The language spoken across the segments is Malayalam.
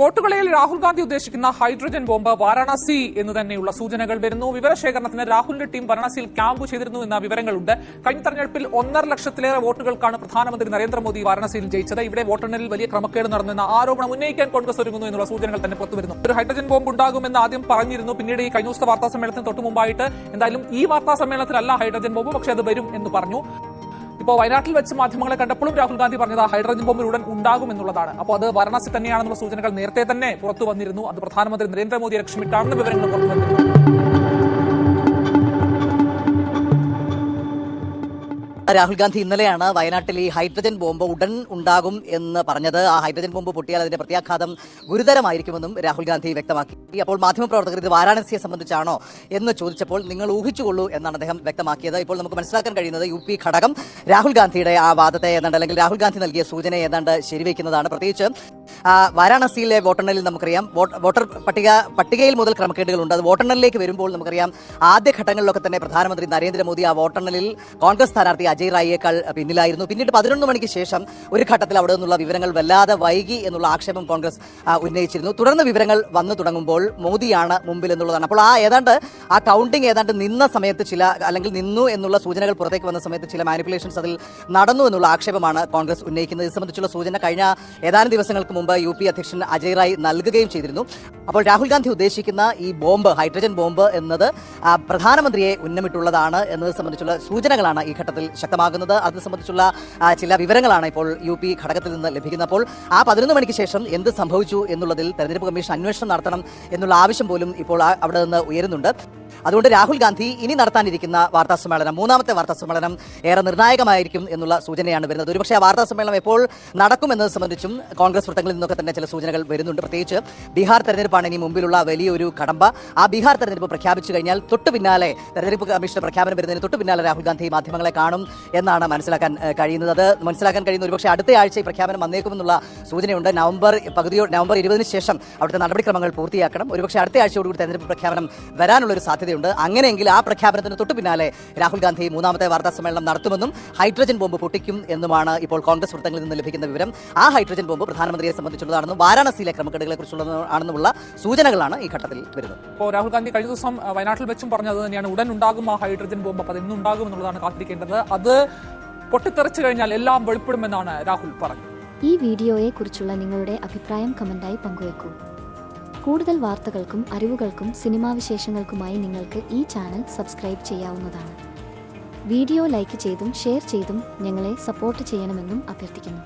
വോട്ടുകളയിൽ രാഹുൽ ഗാന്ധി ഉദ്ദേശിക്കുന്ന ഹൈഡ്രജൻ ബോംബ് വാരാണസി എന്ന് തന്നെയുള്ള സൂചനകൾ വരുന്നു. വിവരശേഖരണത്തിന് രാഹുലിന്റെ ടീം വാരാണസിയിൽ ക്യാമ്പ് ചെയ്തിരുന്നു എന്ന വിവരങ്ങളുണ്ട്. കഴിഞ്ഞ തെരഞ്ഞെടുപ്പിൽ ഒന്നര ലക്ഷത്തിലേറെ വോട്ടുകൾക്കാണ് പ്രധാനമന്ത്രി നരേന്ദ്രമോദി വാരാണസിയിൽ ജയിച്ചത്. ഇവിടെ വോട്ടെണ്ണലിൽ വലിയ ക്രമക്കേട് നടന്നെന്ന ആരോപണം ഉന്നയിക്കാൻ കോൺഗ്രസ് ഒരുങ്ങുന്നു എന്നുള്ള സൂചനകൾ തന്നെ പുറത്തുവരുന്നു ഒരു ഹൈഡ്രജൻ ബോംബ് ഉണ്ടാകുമെന്ന് ആദ്യം പറഞ്ഞിരുന്നു. പിന്നീട് ഈ കഴിഞ്ഞ ദിവസത്തെ വാർത്താ സമ്മേളനത്തിന് തൊട്ടുമുമ്പായിട്ട് എന്തായാലും ഈ വാർത്താ സമ്മേളനത്തിലല്ല ഹൈഡ്രജൻ ബോംബ് പക്ഷേ അത് വരും എന്ന് പറഞ്ഞു. ഇപ്പോൾ വയനാട്ടിൽ വെച്ച് മാധ്യമങ്ങളെ കണ്ടപ്പോഴും രാഹുൽ ഗാന്ധി പറഞ്ഞത് ഹൈഡ്രജൻ ബോംബ് ഉടൻ ഉണ്ടാകും എന്നുള്ളതാണ്. അപ്പോൾ അത് വാരണാസി തന്നെയാണെന്നുള്ള സൂചനകൾ നേരത്തെ തന്നെ പുറത്തു വന്നിരുന്നു. അത് പ്രധാനമന്ത്രി നരേന്ദ്രമോദി ലക്ഷ്യമിട്ടാണെന്ന് വിവരങ്ങൾ പുറത്തു വന്നിരുന്നു. രാഹുൽ ഗാന്ധി ഇന്നലെയാണ് വയനാട്ടിൽ ഈ ഹൈഡ്രജൻ ബോംബ് ഉടൻ ഉണ്ടാകും എന്ന് പറഞ്ഞത്. ആ ഹൈഡ്രജൻ ബോംബ് പൊട്ടിയാൽ അതിന്റെ പ്രത്യാഘാതം ഗുരുതരമായിരിക്കുമെന്നും രാഹുൽ ഗാന്ധി വ്യക്തമാക്കി. അപ്പോൾ മാധ്യമപ്രവർത്തകർ ഇത് വാരാണസിയെ സംബന്ധിച്ചാണോ എന്ന് ചോദിച്ചപ്പോൾ നിങ്ങൾ ഊഹിച്ചുകൊള്ളൂ എന്നാണ് അദ്ദേഹം വ്യക്തമാക്കിയത്. ഇപ്പോൾ നമുക്ക് മനസ്സിലാക്കാൻ കഴിയുന്നത് യു പി ഘടകം രാഹുൽ ഗാന്ധിയുടെ ആ വാദത്തെ ഏതാണ്ട് അല്ലെങ്കിൽ രാഹുൽ ഗാന്ധി നൽകിയ സൂചന ഏതാണ്ട് ശരിവയ്ക്കുന്നതാണ് പ്രത്യേകിച്ച് വാരാണസിയിലെ വോട്ടെണ്ണലിൽ നമുക്കറിയാം വോട്ട്- വോട്ടർ പട്ടിക പട്ടികയിൽ മുതൽ ക്രമക്കേടുകളുണ്ട്. അത് വോട്ടെണ്ണലിലേക്ക് വരുമ്പോൾ നമുക്കറിയാം ആദ്യ ഘട്ടങ്ങളിലൊക്കെ തന്നെ പ്രധാനമന്ത്രി നരേന്ദ്രമോദി ആ വോട്ടെണ്ണലിൽ കോൺഗ്രസ് സ്ഥാനാർത്ഥി അജയ് റായിയേക്കാൾ പിന്നിലായിരുന്നു. പിന്നീട് പതിനൊന്ന് മണിക്ക് ശേഷം ഒരു ഘട്ടത്തിൽ അവിടെ നിന്നുള്ള വിവരങ്ങൾ വല്ലാതെ വൈകി എന്നുള്ള ആക്ഷേപം കോൺഗ്രസ് ഉന്നയിച്ചിരുന്നു. തുടർന്ന് വിവരങ്ങൾ വന്നു തുടങ്ങുമ്പോൾ മോദിയാണ് മുമ്പിൽ എന്നുള്ളതാണ്. അപ്പോൾ ആ ഏതാണ്ട് ആ കൗണ്ടിങ് ഏതാണ്ട് നിന്ന സമയത്ത് ചില അല്ലെങ്കിൽ നിന്നു എന്നുള്ള സൂചനകൾ പുറത്തേക്ക് വന്ന സമയത്ത് ചില മാനിപ്പുലേഷൻസ് അതിൽ നടന്നു എന്നുള്ള ആക്ഷേപമാണ് കോൺഗ്രസ് ഉന്നയിക്കുന്നത്. ഇത് സംബന്ധിച്ചുള്ള സൂചന കഴിഞ്ഞ ഏതാനും ദിവസങ്ങൾക്ക് മുമ്പ് യു അധ്യക്ഷൻ അജയ് റായ് നൽകുകയും ചെയ്തിരുന്നു. അപ്പോൾ രാഹുൽ ഗാന്ധി ഉദ്ദേശിക്കുന്ന ഈ ബോംബ് ഹൈഡ്രജൻ ബോംബ് എന്നത് പ്രധാനമന്ത്രിയെ ഉന്നമിട്ടുള്ളതാണ് എന്നത് സംബന്ധിച്ചുള്ള സൂചനകളാണ് ഈ ഘട്ടത്തിൽ ശക്തമാകുന്നത്. അത് സംബന്ധിച്ചുള്ള ചില വിവരങ്ങളാണ് ഇപ്പോൾ യു പി ഘടകത്തിൽ നിന്ന് ലഭിക്കുന്നപ്പോൾ ആ പതിനൊന്ന് മണിക്ക് ശേഷം എന്ത് സംഭവിച്ചു എന്നുള്ളതിൽ തെരഞ്ഞെടുപ്പ് കമ്മീഷൻ അന്വേഷണം നടത്തണം എന്നുള്ള ആവശ്യം പോലും ഇപ്പോൾ അവിടെ നിന്ന് ഉയരുന്നുണ്ട്. അതുകൊണ്ട് രാഹുൽ ഗാന്ധി ഇനി നടത്താനിരിക്കുന്ന വാർത്താ സമ്മേളനം മൂന്നാമത്തെ വാർത്താ സമ്മേളനം ഏറെ നിർണായകമായിരിക്കും എന്നുള്ള സൂചനയാണ് വരുന്നത്. ഒരുപക്ഷെ ആ വാർത്താ സമ്മേളനം എപ്പോൾ നടക്കുമെന്നത് സംബന്ധിച്ചും കോൺഗ്രസ് വൃത്തങ്ങളിൽ നിന്നൊക്കെ തന്നെ ചില സൂചനകൾ വരുന്നുണ്ട്. പ്രത്യേകിച്ച് ബീഹാർ തെരഞ്ഞെടുപ്പാണ് ഇനി മുമ്പിലുള്ള വലിയൊരു കടമ്പ. ആ ബീഹാർ തെരഞ്ഞെടുപ്പ് പ്രഖ്യാപിച്ചു കഴിഞ്ഞാൽ തൊട്ട് പിന്നാലെ തെരഞ്ഞെടുപ്പ് കമ്മീഷന്റെ പ്രഖ്യാപനം വരുന്നതിന് തൊട്ട് പിന്നാലെ രാഹുൽ ഗാന്ധി മാധ്യമങ്ങളെ കാണും എന്നാണ് മനസ്സിലാക്കാൻ കഴിയുന്നത്. അത് മനസ്സിലാക്കാൻ കഴിയുന്ന ഒരുപക്ഷെ അടുത്ത ആഴ്ച ഈ പ്രഖ്യാപനം വന്നേക്കുമെന്നുള്ള സൂചനയുണ്ട്. നവംബർ പകുതിയോ നവംബർ ഇരുപതിന് ശേഷം അവിടുത്തെ നടപടിക്രമങ്ങൾ പൂർത്തിയാക്കണം. ഒരുപക്ഷെ അടുത്ത ആഴ്ചയോടുകൂടി തെരഞ്ഞെടുപ്പ് പ്രഖ്യാപനം വരാനുള്ള ഒരു സാധ്യതയുണ്ട്. അങ്ങനെയെങ്കിൽ ആ പ്രഖ്യാപനത്തിന് തൊട്ടു പിന്നാലെ രാഹുൽ ഗാന്ധി മൂന്നാമത്തെ വാർത്താ സമ്മേളനം നടത്തുമെന്നും ഹൈഡ്രജൻ ബോംബ് പൊട്ടിക്കും എന്നുമാണ് ഇപ്പോൾ കോൺഗ്രസ് വൃത്തങ്ങളിൽ നിന്ന് ലഭിക്കുന്ന വിവരം. ആ ഹൈഡ്രജൻ ബോംബ് പ്രധാനമന്ത്രിയെ സംബന്ധിച്ചുള്ളതാണെന്നും വാരാണസിയിലെ ക്രമക്കേടുകളെ കുറിച്ചുള്ളതാണെന്നുമുള്ള സൂചനകളാണ് ഈ ഘട്ടത്തിൽ വരുന്നത്. ഇപ്പോൾ രാഹുൽ ഗാന്ധി കഴിഞ്ഞ ദിവസം വയനാട്ടിൽ വെച്ചും പറഞ്ഞത് തന്നെയാണ് ഉടൻ ഉണ്ടാകും ആ ഹൈഡ്രജൻ ബോംബ് അപ്പോൾ അത് എന്നുണ്ടാകും എന്നുള്ളതാണ് കാത്തിരിക്കേണ്ടത്. അത് പൊട്ടിത്തെറിച്ചു കഴിഞ്ഞാൽ എല്ലാം വെളിപ്പെടുമെന്നാണ് രാഹുൽ പറഞ്ഞത്. ഈ വീഡിയോയെ കുറിച്ചുള്ള നിങ്ങളുടെ അഭിപ്രായം കമന്റായി പങ്കുവെക്കൂ. കൂടുതൽ വാർത്തകൾക്കും അറിവുകൾക്കും സിനിമാ വിശേഷങ്ങൾക്കുമായി നിങ്ങൾക്ക് ഈ ചാനൽ സബ്സ്ക്രൈബ് ചെയ്യാവുന്നതാണ്. വീഡിയോ ലൈക്ക് ചെയ്തും ഷെയർ ചെയ്തും ഞങ്ങളെ സപ്പോർട്ട് ചെയ്യണമെന്നും അഭ്യർത്ഥിക്കുന്നു.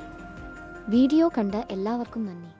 വീഡിയോ കണ്ട എല്ലാവർക്കും നന്ദി.